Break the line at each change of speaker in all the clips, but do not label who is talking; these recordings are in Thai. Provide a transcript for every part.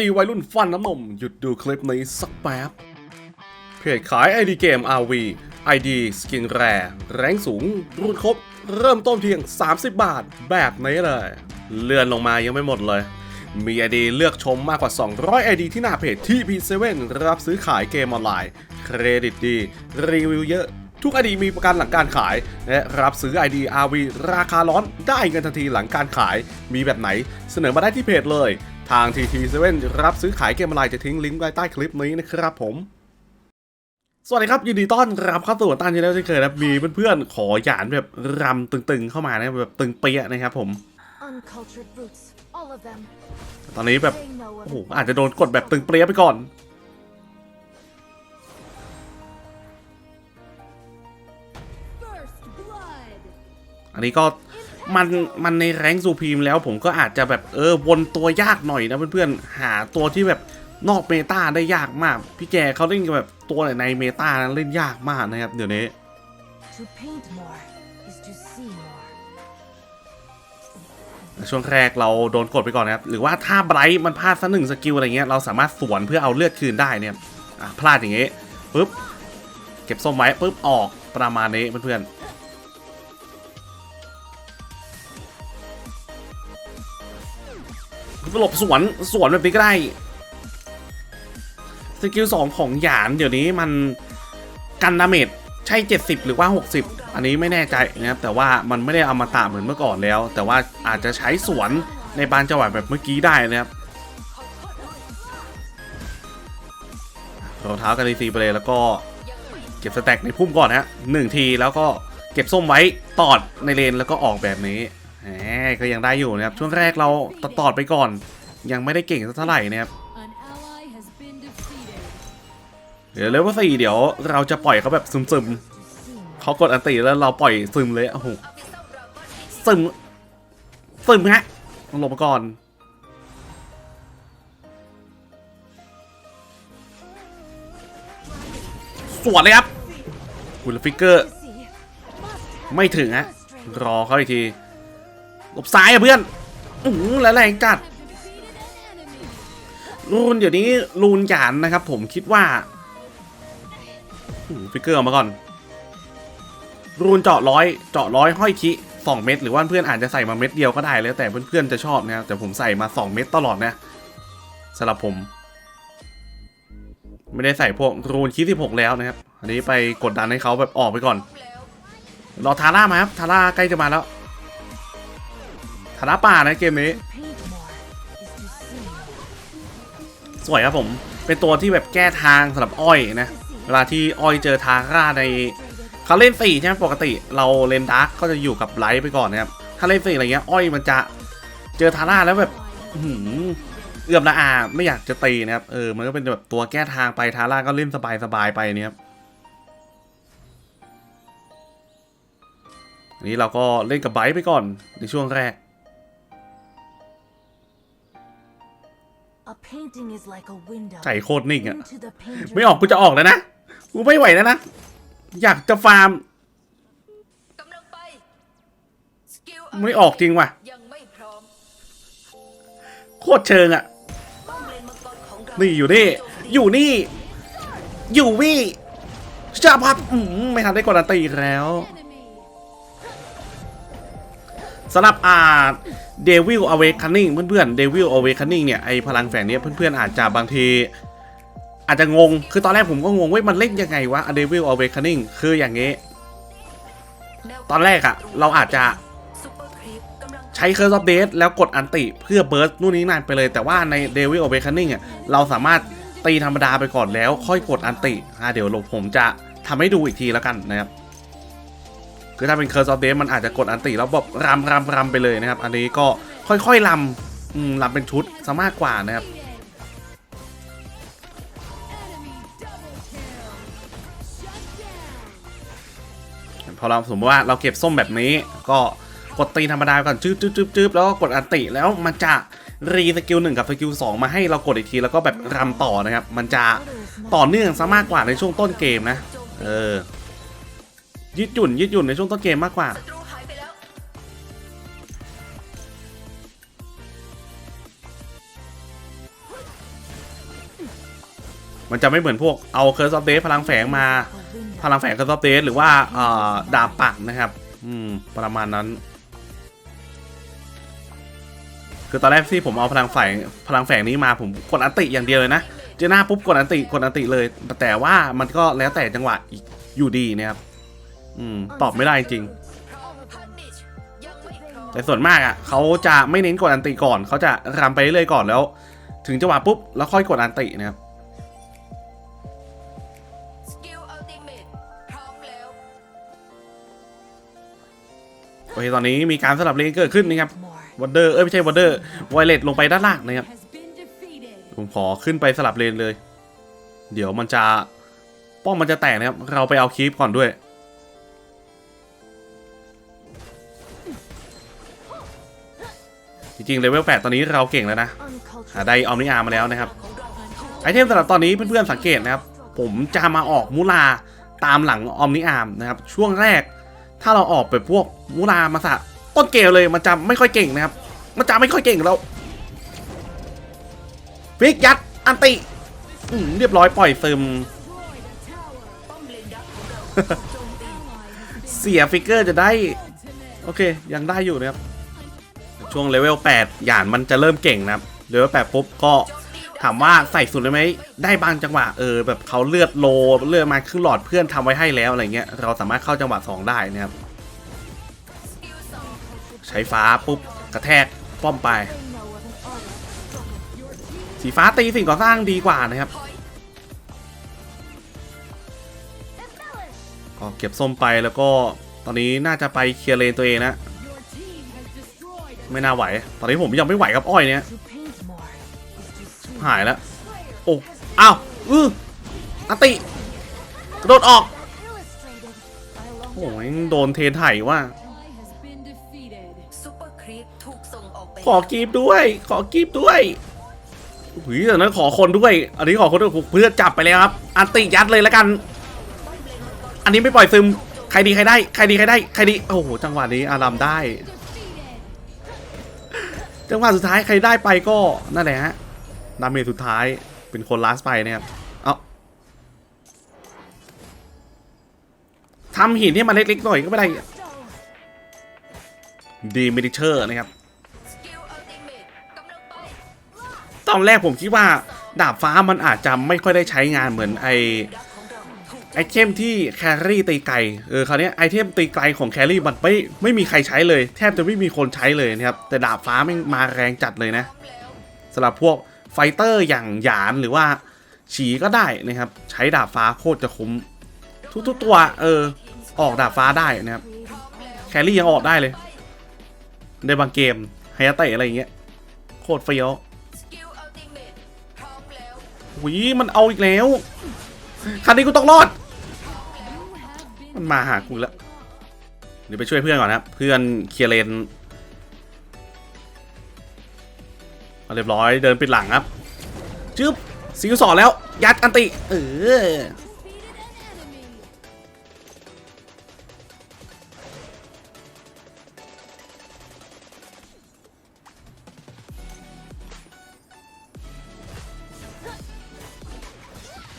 ดีวัยรุ่นฟันน้ำนม หยุดดูคลิปนี้สักแป๊บ เพจขาย ID เกม RV ID สกินแรแรงสูง รุ่นครบ เริ่มต้นเพียง 30 บาท แบบนี้เลย เลื่อนลงมายังไม่หมดเลย มี ID เลือกชมมากกว่า 200 ID ที่หน้าเพจที่ P7 รับซื้อขายเกมออนไลน์ เครดิตดี รีวิวเยอะทุก ID มีประกันหลังการขาย และรับซื้อ ID RV ราคาร้อนได้เงินทันทีหลังการขาย มีแบบไหนเสนอมาได้ที่เพจเลย ทาง TT7 รับซื้อขายเกมออนไลน์จะทิ้งลิงก์ไว้ใต้คลิปนี้นะครับผมสวัสดีครับยินดีต้อนรับเข้าสู่ตันที่แล้วเช่นเคยนะครับมีเพื่อนๆขอหยานแบบรำตึงๆเข้ามานะแบบตึงเปียะนะครับผม
Uncultured brutes, all of them.
ตอนนี้แบบ
They know
โอ้โห
of
อาจจะโดนกดแบบตึงเปรี้ยไปก่อน
First blood.
อันนี้ก็ มันมันในแรงค์ซูพรีมแล้วผมก็อาจจะแบบเออวนตัวยากหน่อยนะเพื่อนๆหาตัวที่แบบนอกเมตาได้ยากมาก พี่แกเขาเล่นกับแบบตัวไหนในเมตานั้นเล่นยากมากนะครับ เดี๋ยวนี้
To paint more is to see more.
ช่วงแรกเราโดนกดไปก่อนนะครับ หรือว่าถ้าไบรท์มันพลาดสักหนึ่งสกิลอะไรเงี้ยเราสามารถสวนเพื่อเอาเลือดคืนได้เนี่ยอะพลาดอย่างงี้ปุ๊บเก็บส้มไว้ปุ๊บออกประมาณนี้เพื่อนๆ หลบสวนสวนแบบนี้ก็ได้สกิลสองของหยานเดี๋ยวนี้มันกันดาเมจใช่ 70 หรือว่า 60 อันนี้ไม่แน่ใจนะครับแต่ว่ามันไม่ได้เอามาตะเหมือนเมื่อก่อนแล้ว แต่ว่าอาจจะใช้สวนในบางจังหวะแบบเมื่อกี้ได้นะครับรองเท้ากันรีซีไปเลยแล้วก็เก็บสแต็กในพุ่มก่อนฮะหนึ่งทีแล้วก็เก็บส้มไว้ตอดในเลนแล้วก็ออกแบบนี้ แหมก็ยังได้อยู่นะครับ ช่วงแรกเราตอดตอดไปก่อน ยังไม่ได้เก่งสักเท่าไหร่นะครับเดี๋ยวเลเวลสี่เดี๋ยวเราจะปล่อยเขาแบบซึมๆเขากดอันติแล้วเราปล่อยซึมเลยโอ้โหซึมซึมฮะต้องลงมาก่อนสวนเลยครับคุณฟิกเกอร์ ไม่ถึงฮะรอเขาอีกที หลบซ้ายอะเพื่อนอื้อหือแล้วแรงจัดรูนเดี๋ยวนี้รูนหยานนะครับ ผมคิดว่าฟิกเกอร์ออกมาก่อน รูนเจาะร้อยเจาะร้อยห้อยคิสองเม็ดหรือว่าเพื่อนอาจจะใส่มาเม็ดเดียวก็ได้แล้วแต่เพื่อนๆจะชอบนะครับแต่ผมใส่มาสองเม็ดตลอดนะสำหรับผม ไม่ได้ใส่พวกรูนคิสิบหกแล้วนะครับ อันนี้ไปกดดันให้เขาแบบออกไปก่อนรอทาร่ามาครับทาร่าใกล้จะมาแล้ว ทาร่าป่านะเกมนี้ สวยครับผม เป็นตัวที่แบบแก้ทางสำหรับอ้อยนะ เวลาที่อ้อยเจอทาร่าในเขาเล่นสี่ใช่ไหมปกติ เราเล่นดาร์กก็จะอยู่กับไลท์ไปก่อนนะครับ ถ้าเล่นสี่อะไรเงี้ยอ้อยมันจะเจอทาร่าแล้วแบบอื้อหือเอือมละอาไม่อยากจะตีนะครับ เออ มันก็เป็นแบบตัวแก้ทางไปทาร่าก็เล่นสบายๆไปเนี่ยครับนี้เราก็เล่นกับไบรท์ไปก่อนในช่วงแรก
A painting is like a window
ใจโคตรนิ่งอะ
into the painter's
ไม่ออกกูจะออกแล้วนะกูไม่ไหวแล้วนะ อยากจะฟาร์ม
กำลังไปสกิล
ไม่ออกจริงว่ะ
ยังไม่พร้อม
โคตรเชิงอะ
ป้อมเลนมังกรของเรา
นี่อยู่นี่ อยู่นี่ อยู่วี่จะพับอืมไม่ทันได้กดอันตีอีกแล้ว
Enemy.
สำหรับอ่าเดวิลอเวคันนิ่งเพื่อนๆเดวิลอเวคันนิ่งเนี่ยไอพลังแฝงเนี้ยเพื่อนๆอาจจะบางทีอาจจะงง คือตอนแรกผมก็งงว่ามันเล่นยังไงวะเดวิลอเวคันนิ่งคืออย่างงี้ ตอนแรกอะเราอาจจะใช้เคอร์ซอฟเดสแล้วกดอันติเพื่อเบิร์สนู่นนี่นั่นไปเลย แต่ว่าในเดวิลอเวคันนิ่งอะเราสามารถตีธรรมดาไปก่อนแล้วค่อยกดอันติอะเดี๋ยวผมจะทำให้ดูอีกทีแล้วกันนะครับ คือถ้าเป็นเคอร์ซอฟเดสมันอาจจะกดอันติแล้วแบบรำรำรำไปเลยนะครับ อันนี้ก็ค่อยๆรำรำเป็นชุดซะมากกว่านะครับพอเราสมมติว่าเราเก็บส้มแบบนี้ ก็กดตีธรรมดาก่อนจืบจืบจืบจืบแล้วก็กดอันติแล้วมันจะรีสกิลหนึ่งกับสกิลสองมาให้เรากดอีกทีแล้วก็แบบรำต่อนะครับ มันจะต่อเนื่องซะมากกว่าในช่วงต้นเกมนะ เออ ยืดหยุ่นยืดหยุ่นในช่วงต้นเกมมากกว่า
ศัตรูหายไปแล้ว
to
มันจะไม่เหมือนพวกเอาเคอร์ซอฟเดสพลังแฝงมา พลังแฝงเคอร์ซอฟเดสหรือว่าเอ่อดาบปักนะครับ อืม ประมาณนั้น คือตอนแรกที่ผมเอาพลังแฝงพลังแฝงนี้มาผมกดอันติอย่างเดียวเลยนะ เจอหน้าปุ๊บกดอันติกดอันติเลย แต่ว่ามันก็แล้วแต่จังหวะอีกอยู่ดีนะครับ อืมตอบไม่ได้จริง
พร้อมพันนิชยังไม่พร้อม
แต่ส่วนมากอะเขาจะไม่เน้นกดอันติก่อน เขาจะรำไปเรื่อยๆก่อนแล้ว ถึงจังหวะปุ๊บแล้วค่อยกดอันตินะครับ
สกิลอัลติเมทพร้อมแล้ว
โอเคตอนนี้มีการสลับเลนเกิดขึ้นนะครับ
More.
วันเดอร์เอ้ยไม่ใช่วันเดอร์ไวเลตลงไปด้านล่างนะครับ
Has been defeated.
ผมขอขึ้นไปสลับเลนเลย เดี๋ยวมันจะป้อมมันจะแตกนะครับ เราไปเอาคีปก่อนด้วย ริงๆเลเวล8ตอนนี้เราเก่งแล้วนะ
Uncultured.
หาได้ออมนิอาร์มาแล้วนะครับไอเทมสำหรับตอนนี้เพื่อนๆสังเกตนะครับ ผมจะมาออกมูลาตามหลังออมนิอาร์มนะครับช่วงแรก ถ้าเราออกไปพวกมูลามาสะต้นเกมเลยมันจะไม่ค่อยเก่งนะครับ มันจะไม่ค่อยเก่งแล้วฟิกยัดอันติอืมเรียบร้อยปล่อยซึม
ป้อมเลนดักของเราโจมตี
เสียฟิกเกอร์จะได้
Ultimate.
โอเค ยังได้อยู่นะครับ ช่วงเลเวล8หยานมันจะเริ่มเก่งนะครับเลเวล8ปุ๊บก็ถามว่าใส่สุดได้ไหมได้บางจังหวะเออแบบเขาเลือดโลเลือดมาครึ่งหลอดเพื่อนทำไว้ให้แล้วอะไรเงี้ยเราสามารถเข้าจังหวะ 2 ได้นะครับใช้ฟ้าปุ๊บกระแทกป้อมไป สีฟ้าตีสิ่งก่อสร้างดีกว่านะครับก็เก็บส้มไปแล้วก็ตอนนี้น่าจะไปเคลียร์เลนตัวเองนะ ไม่น่าไหว ตอนนี้ผมยังไม่ไหวกับอ้อยเนี่ยหายแล้ว โอ้ อ้าว อืออันติ กระโดดออก โอ้ยโดนเทไถว่า
ally has been defeated.
ซูเปอร์ครีปถูกส่งออกไป
ขอกีบด้วย ขอกีบด้วยหุยแต่นั้นขอคนด้วย อันนี้ขอคนด้วยเพื่อจับไปแล้วครับ อันติยัดเลยแล้วกัน อันนี้ไม่ปล่อยซึม ใครดีใครได้ ใครดีใครได้ ใครดี โอ้โห จังหวะนี้อารามได้ จังหวะสุดท้ายใครได้ไปก็นั่นแหละฮะดาเมจสุดท้ายเป็นคนลาสไปนะครับเอาทำหินให้มันเล็กๆหน่อยก็ไม่ได้ดีเมดิเชอร์นะครับ
ต
อนแรกผมคิดว่าดาบฟ้ามันอาจจะไม่ค่อยได้ใช้งานเหมือนไอ ไอเทมที่แครี่ตีไกลเออคราวนี้ไอเทมตีไกลของแครี่มันไม่ไม่มีใครใช้เลย แทบจะไม่มีคนใช้เลยนะครับ แต่ดาบฟ้าม่มาแรงจัดเลยนะสำหรับพวกไฟเตอร์อย่างหยานหรือว่าฉีก็ได้นะครับ ใช้ดาบฟ้าโคตรจะคุ้ม ทุกๆตัวเออ ออกดาบฟ้าได้นะครับ แครี่ยังออกได้เลย ในบางเกมไฮยาเตะอะไรอย่างเงี้ยโคตรเฟี้ยว
สกิลอัลติเมทพร้อมแล้ว
หวีมันเอาอีกแล้วคันนี้กูต้องรอด มันมาหากูแล้วเดี๋ยวไปช่วยเพื่อนก่อนนะครับ เพื่อนเคลียร์เลนเอาเรียบร้อยเดินปิดหลังครับจึ๊บซิวสอนแล้ว ยัดอันติ เออ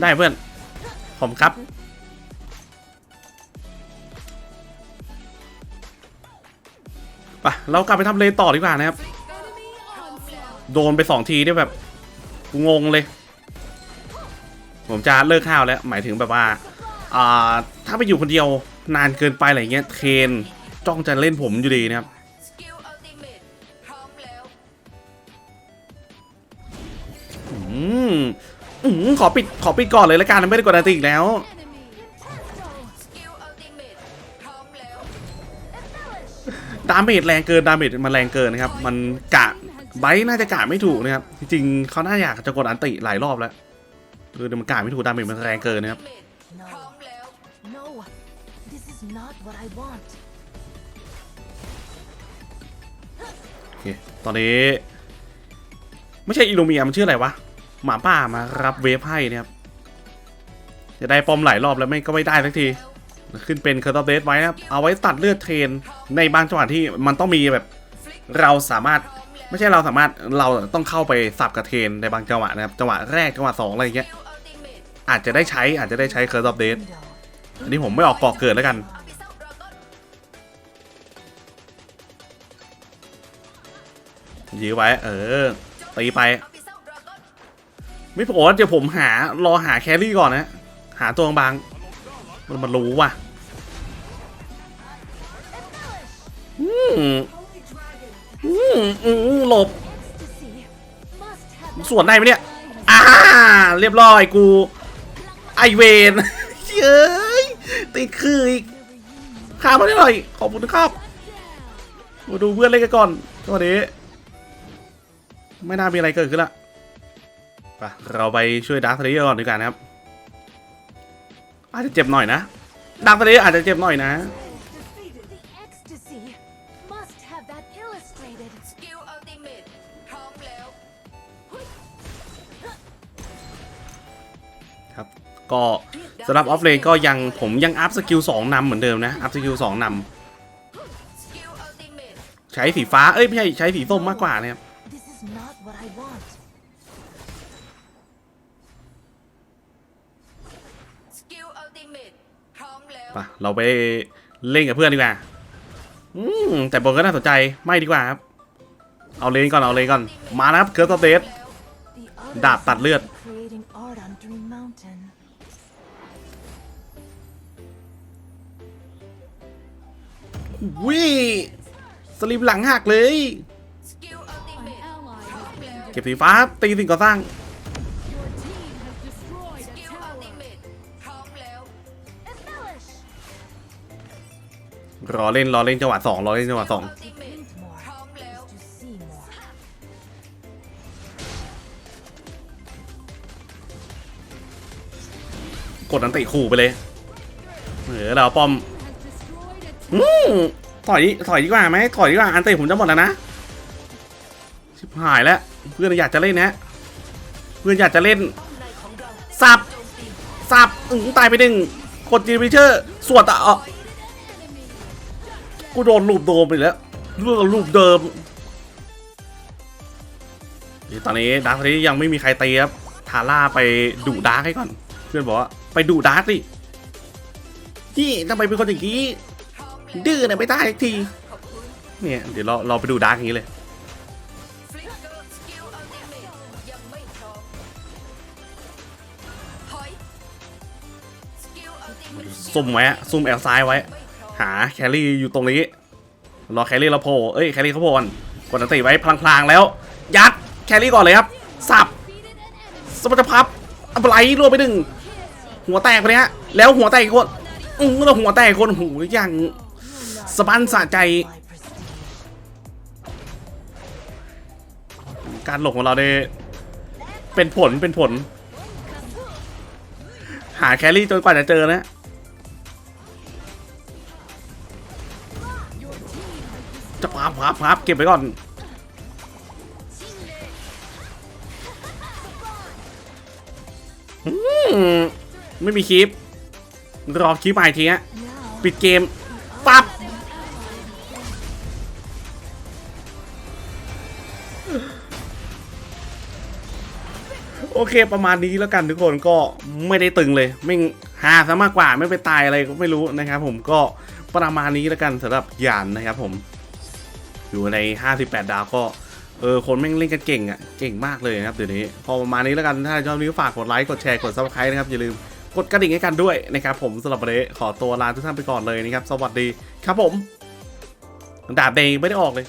ได้เพื่อน ผมครับ เรากลับไปทำเลนต่อดีกว่านะครับ โดนไปสองทีได้แบบกูงงเลย ผมจะเลิกข้าวแล้ว หมายถึงแบบว่าอ่าถ้าไปอยู่คนเดียวนานเกินไปอะไรเงี้ยเทนจ้องจะเล่นผมอยู่ดีนะครับ
อืมอืม
ขอปิดขอปิดก่อนเลยละกันไม่ได้กดอันติอีกแล้ว ดาเมจแรงเกินดาเมจมันแรงเกินนะครับ มันกะไบร์น่าจะกะไม่ถูกนะครับ จริงๆเขาน่าอยากจะกดอันติหลายรอบแล้วเออมันกะไม่ถูกดาเมจมันแรงเกินนะครับโอเคตอนนี้ ไม่ใช่อิลูเมียมันชื่ออะไรวะ หมาป่ามารับเวฟให้นะครับจะได้ปอมหลายรอบแล้วไม่ก็ไม่ได้สักที ขึ้นเป็นเคอร์ตเดสไว้นะครับเอาไว้ตัดเลือดเทรนในบางจังหวะที่มันต้องมีแบบเราสามารถไม่ใช่เราสามารถเราต้องเข้าไปสับกับเทรนในบางจังหวะนะครับจังหวะแรกจังหวะสองอะไรอย่างเงี้ย
อา
จจะได้ใช้อาจจะได้ใช้เคอร์ซอเดสอันนี้ผมไม่ออกเกาะเกิดแล้วกันยื้อไว้ เออตีไป
อาพิเศษดราก้อน
ไม่พอเดี๋ยวผมหารอหาแครี่ก่อนนะ หาตัวบาง มันมันรู้ว่ะอืมอืมอืมหลบ ส่วนได้ไหมเนี่ย อ่า เรียบร้อยกู ไอเวนเย้ยติดคืออีกข้ามมาได้หน่อย ขอบคุณครับมาดูเพื่อนเล่นกันก่อนสวัสดีไม่น่ามีอะไรเกิดขึ้นละ ไป เราไปช่วยดาร์คเทเลก่อนดีกว่านะครับ อาจจะเจ็บหน่อยนะดาร์คเทเลอาจจะเจ็บหน่อยนะ ครับ ก็สำหรับออฟเลนก็ยังผมยังอัพสกิล2นำเหมือนเดิมนะ อัพสกิล2น
สอัลติเมทำ
ใช้สีฟ้า เอ้ย ไม่ใช่ ใช้สีส้มมากกว่านะครับ
This is not what I want.
สกิลอัลติเมทพ ร้อมแล้ว
ไปเราไปเล่นกับเพื่อนดีกว่า อืมแต่บนก็น่าสนใจไม่ดีกว่าครับ เอาเลนก่อนเอาเลนก่อน มานะครับเคิร์สเตสดาบตัดเลือด วิสลิปหลังหักเลย
สกิลอัลติเก็
บสีฟ้าครับตีสิ่งก่อสร้าง
รอ
เล่นรอเล่นจังหวะสองรอเล่นจังหวะสองกดอันติขู่ไปเลยเออเราป้อมอืมถอยถอยดีกว่าไหมถอยดีกว่าอันติผมจะหมดแล้วนะชิบหายแล้วเพื่อนอยากจะเล่นนะเพื่อนอยากจะเล่นสับสับอึ้งตายไปหนึ่งกดจีบิเชอร์สวดอะเอ่อ กูโดนลูปโดมไปแล้วเรื่องลูปเดิมนี่ตอนนี้ดาร์คนี้ยังไม่มีใครตีครับทาร่าไปดุดาร์กให้ก่อน เพื่อนบอกว่าไปดุดาร์กดินี่ทำไมเป็นคนอย่างนี้ ดื้อเนี่ยไม่ได้สักทีเนี่ยเดี๋ยวเราเราไปดูดาร์กอย่างนี้เลยซุ่มไว้ซุ่มแอลซ้ายไว้ หาแครี่อยู่ตรงนี้ รอแครี่เราโผล่เอ้ยแครี่เขาโผล่ก่อนกดอันติไว้พลางๆแล้ว ยัดแครี่ก่อนเลยครับ สับสมรรถพับอัปไลท์รวมไปหนึ่งหัวแตกไปเลยฮะแล้วหัวแตกคนอือแล้วหัวแตกคนหูอย่างสบันสะใจ การหลงของเราเนี่ยเป็นผลเป็นผล หาแครี่จนกว่าจะเจอนะ พับพับพับเก็บไว้ก่อน ไม่มีคลิป รอคลิปใหม่ทีฮะปิดเกม ปั๊บ โอเคประมาณนี้แล้วกันทุกคนก็ไม่ได้ตึงเลยไม่หาซะมากกว่าไม่ไปตายอะไรก็ไม่รู้นะครับผมก็ประมาณนี้แล้วกันสำหรับยานนะครับผม อยู่ใน 58 ดาวก็เออคนแม่งเล่นกันเก่งอะเก่งมากเลยนะครับเดี๋ยวนี้ พอประมาณนี้แล้วกันถ้าชอบนี้ฝากกดไลค์กดแชร์กดซับสไครต์นะครับอย่าลืมกดกระดิ่งให้กันด้วยนะครับผมสำหรับวันนี้ขอตัวลาทุกท่านไปก่อนเลยนะครับ สวัสดีครับผมดาบเดงไม่ได้ออกเลย